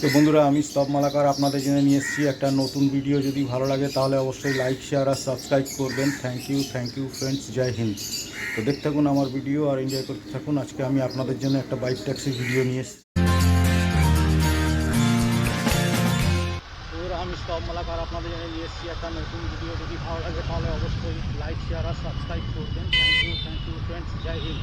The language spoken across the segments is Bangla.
তো বন্ধুরা, আমি স্তব মালাকার আপনাদের জন্য নিয়ে এসেছি একটা নতুন ভিডিও যদি ভালো লাগে, তাহলে অবশ্যই লাইক শেয়ার আর সাবস্ক্রাইব করবেন। Thank you thank you friends জয় হিন্দ। তো দেখতে থাকুন আমার ভিডিও আর এনজয় করতে থাকুন। আজকে আমি আপনাদের জন্য একটা বাইক ট্যাক্সি ভিডিও নিয়ে এসেছি। আমি স্তব মালাকার আপনাদের জন্য নিয়ে এসেছি একটা নতুন ভিডিও যদি ভালো লাগে, তাহলে অবশ্যই লাইক শেয়ার আর সাবস্ক্রাইব করবেন। Thank you thank you friends জয় হিন্দ।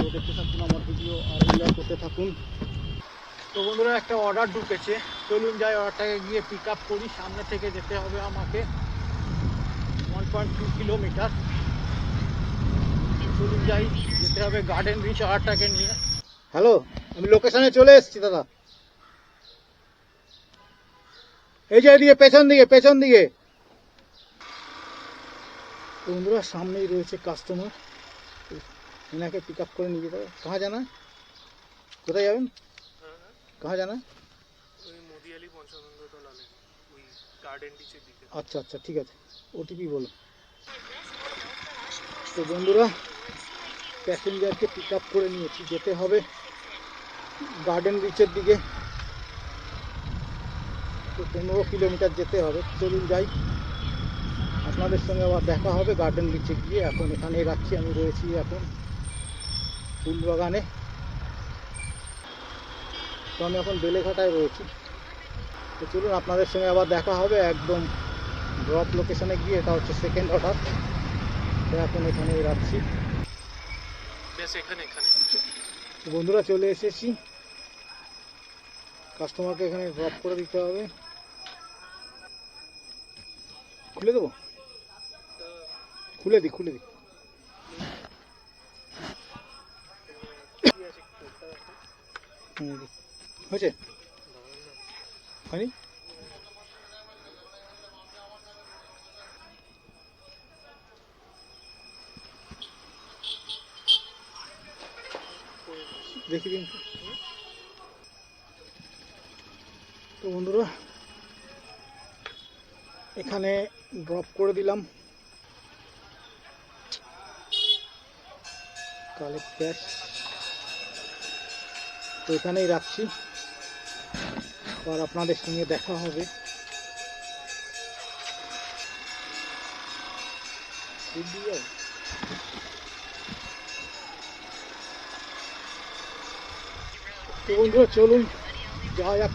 তো দেখতে থাকুন আমার ভিডিও আর এনজয় করতে থাকুন। তো বন্ধুরা, একটা অর্ডার ঢুকেছে। চলুন যাই অর্ডারটাকে গিয়ে পিক আপ করি। সামনে থেকে যেতে হবে আমাকে ওয়ান পয়েন্ট টু কিলোমিটার চলুন যাই, যেতে হবে গার্ডেন ব্রিজ অর্ডারটাকে নিয়ে। হ্যালো আমি লোকেশনে চলে এসেছি, দাদা। এই যে এদিকে, পেছন দিকে পেছন দিকে। বন্ধুরা, সামনেই রয়েছে কাস্টমার এনাকে পিক আপ করে নিয়ে যেতে হবে। কাহা জানা? কোথায় যাবেন? গার্ডেন ডিচের দিকে। আচ্ছা আচ্ছা ঠিক আছে। ওটিপি বলো। তো বন্ধুরা প্যাসেঞ্জারকে পিক আপ করে নিয়েছি যেতে হবে গার্ডেন রিচের দিকে। তো পনেরো কিলোমিটার যেতে হবে। চলুন যাই। আপনাদের সঙ্গে আবার দেখা হবে গার্ডেন রিচে গিয়ে। এখন এখানে রাখছি আমি রয়েছি এখন ফুলবাগানে। তো আমি এখন বেলেঘাটায় রয়েছি। তো চলুন আপনাদের সঙ্গে আবার দেখা হবে একদম ড্রপ লোকেশনে গিয়ে এটা হচ্ছে সেকেন্ড অর্ডার তো এখন রাখছি। এখানে তো বন্ধুরা চলে এসেছি। কাস্টমারকে এখানে ড্রপ করে দিতে হবে। খুলে দেবো? খুলে দিই খুলে দিই। হুম। হয়েছে? হয়নি? দেখি দিন। তো। বন্ধুরা এখানে ড্রপ করে দিলাম। কালেক্ট তো এখানেই রাখছি। আর আপনাদের সঙ্গে দেখা হবে। তো বন্ধুরা, চলুন, যাওয়া যাক।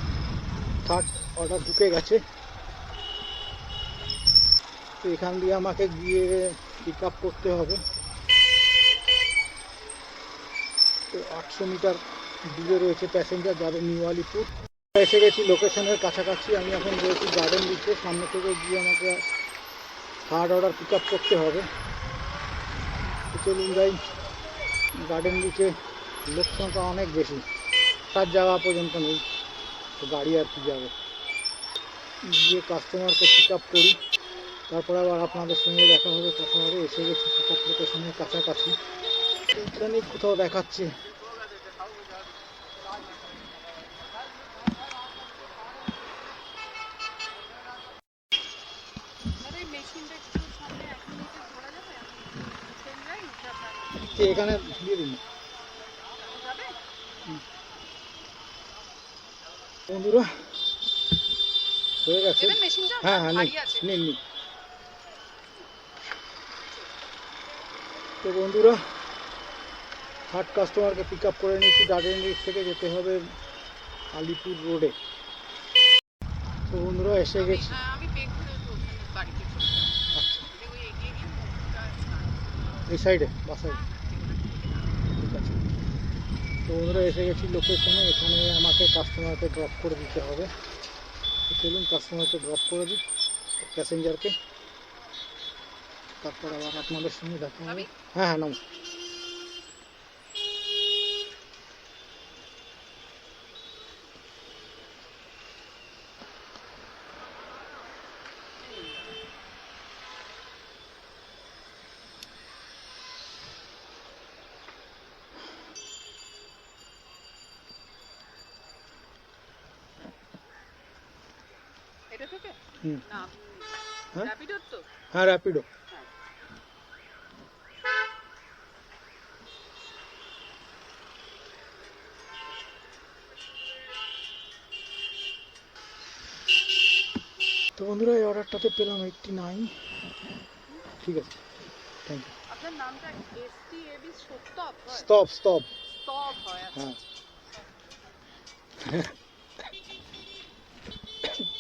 থার্ড অর্ডার ঢুকে গেছে। তো এখান দিয়ে আমাকে গিয়ে পিক আপ করতে হবে। তো আটশো মিটার দূরে রয়েছে প্যাসেঞ্জার যাবে নিউ আলিপুর এসে গেছি লোকেশনের কাছাকাছি। আমি এখন রয়েছি গার্ডেন বিচে সামনে থেকে গিয়ে আমাকে থার্ড অর্ডার পিক আপ করতে হবে। চলুন যাই। গার্ডেন বিচে লোক সংখ্যা অনেক বেশি। তার জায়গা পর্যন্ত নেই। তো গাড়ি আর কি যাবে? গিয়ে কাস্টমারকে পিক আপ করি। তারপরে আবার আপনাদের সঙ্গে দেখা হবে। কথা হবে। এসে গেছি পিক আপ লোকেশনের কাছাকাছি। এখানে কোথাও দেখাচ্ছে আরে মেশিনটা একটু সামনে এক মিনিটে ধরা যাবে সেম রাইট আপনার যে এখানে দিয়ে দিন। বন্ধুরা হয়ে গেছে। হ্যাঁ হ্যাঁ নিন নিন তো বন্ধুরা থার্ড কাস্টমারকে পিক আপ করে নিয়েছি গার্ডেন রিচ থেকে যেতে হবে আলিপুর রোডে তো বন্ধুরা এসে গেছি হ্যাঁ, আমি পে করে দেবো ওখানে বাড়িতে চলে যাব। আচ্ছা ওই ওই এগিয়ে গিয়ে ওটা start এই সাইডে বা সাইডে। ঠিক আছে। তো ওরা এসে গেছি লোকেশনে এখানে আমাকে কাস্টমারকে ড্রপ করে দিতে হবে। চলুন কাস্টমারকে ড্রপ করে দিই প্যাসেঞ্জারকে তারপর আবার আপনাদের সঙ্গে দেখা হবে? হ্যাঁ হ্যাঁ নমস্কার। থেকে? না। হ্যাঁ? র্যাপিডোর তো? হ্যাঁ র্যাপিডো তো বন্ধুরা এই অর্ডারটাতে পেলাম এইটটি নাইন ঠিক আছে। থ্যাংক ইউ আপনার নামটা এস টি এ বি সত্যপ স্টপ স্টপ স্তব হয় আচ্ছা। হ্যাঁ।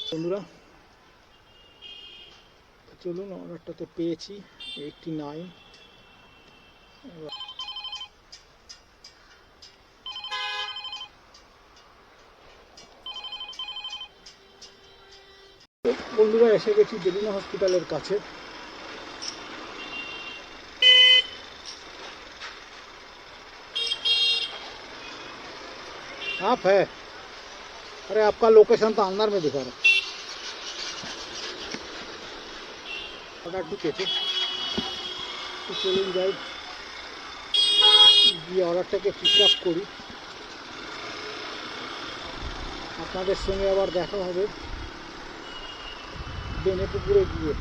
বন্ধুরা চলুন অর্ডারটাতে পেয়েছি এইটটি নাইন বন্ধুরা এসে গেছি বেলিনা হসপিটালের কাছে आप है अरे आपका लोकेशन तो अंदर में दिखा रहा অর্ডার ঢুকেছে তো চলুন যাই। গিয়ে অর্ডারটাকে পিক আপ করি। আপনাদের সঙ্গে আবার দেখা হবে। বেনেপুকুরে গিয়ে।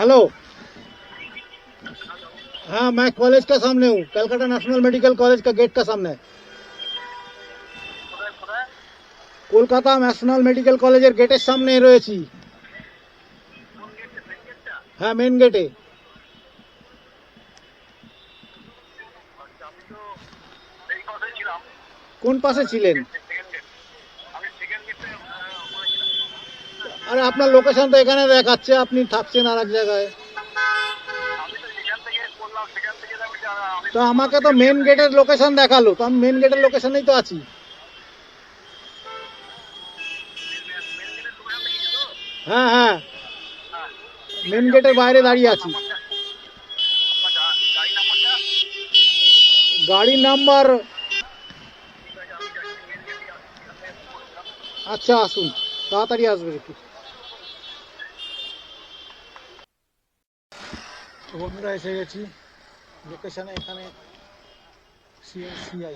हेलो हाँ मैं कॉलेज का सामने हूँ कलकत्ता नेशनल मेडिकल कॉलेज का गेट का सामने কলকাতা ন্যাশনাল মেডিকেল কলেজের গেটের সামনে রয়েছি হ্যাঁ মেন গেটে কোন পাশে ছিলেন আরে আপনার লোকেশন তো এখানে দেখাচ্ছে, আপনি থাকছেন আর এক জায়গায়। তো আমাকে তো মেন গেটের লোকেশন দেখাল, তো আমি মেন গেটের লোকেশনেই তো আছি। হ্যাঁ হ্যাঁ। মেন গেটের বাইরে দাঁড়িয়ে আছি। গাড়ির নাম্বার আচ্ছা আসুন। তাড়াতাড়ি আসবেন একটু। তো বন্ধুরা এসে গেছি। লোকেশনে এখানে সিআই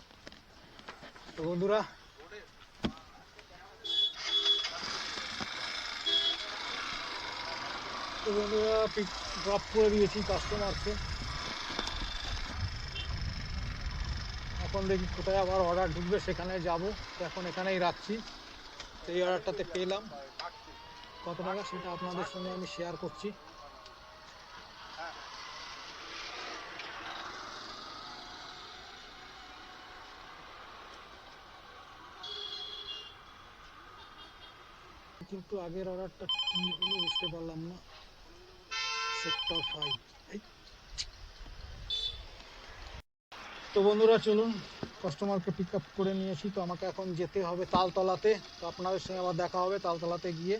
তো বন্ধুরা তো বন্ধুরা ড্রপ করে দিয়েছি কাস্টমারকে এখন দেখি কোথায় আবার অর্ডার ঢুকবে, সেখানে যাব। এখন এখানেই রাখছি। এই অর্ডারটাতে পেলাম। কত টাকা সেটা আপনাদের সঙ্গে আমি শেয়ার করছি। কিন্তু আগের অর্ডারটা কি হলো বুঝতে পারলাম না। সেক্টর ফাইভ তো বন্ধুরা, চলুন কাস্টমারকে পিক আপ করে নিয়েছি তো আমাকে এখন যেতে হবে তালতলাতে। তো আপনাদের সঙ্গে আবার দেখা হবে তালতলাতে গিয়ে।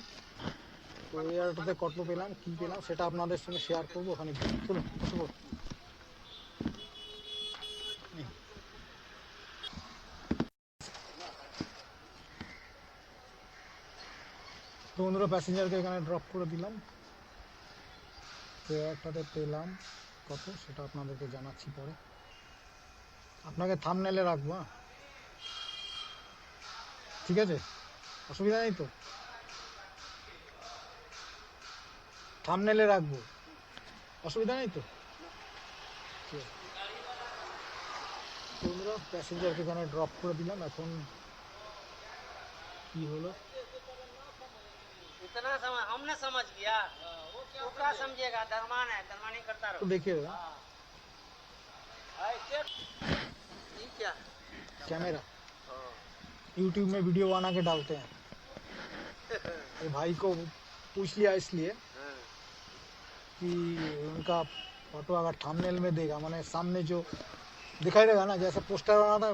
তো এই অর্ডারটাতে কত পেলাম, কী পেলাম, সেটা আপনাদের সঙ্গে শেয়ার করব ওখানে চলুন বন্ধুরা প্যাসেঞ্জারকে এখানে ড্রপ করে দিলাম। একটাতে পেলাম। কত? সেটা আপনাদেরকে জানাচ্ছি পরে। আপনাকে থামনেলে রাখব হ্যাঁ? ঠিক আছে? অসুবিধা নেই তো? থামনেলে রাখব। অসুবিধা নেই। তো? বন্ধুরা প্যাসেঞ্জারকে এখানে ড্রপ করে দিলাম। এখন কি হলো? इतना समझ हमने समझ लिया। वो क्या समझेगा धर्मान है धर्मानी करता तो रहो देखिए ऐसे ये क्या? कैमरा। यूट्यूब में वीडियो बना के डालते हैं। भाई को पूछ लिया इसलिए कि उनका फ़ोटो अगर थंबनेल में देगा मैंने सामने जो दिखाई देगा ना जैसे पोस्टर बना था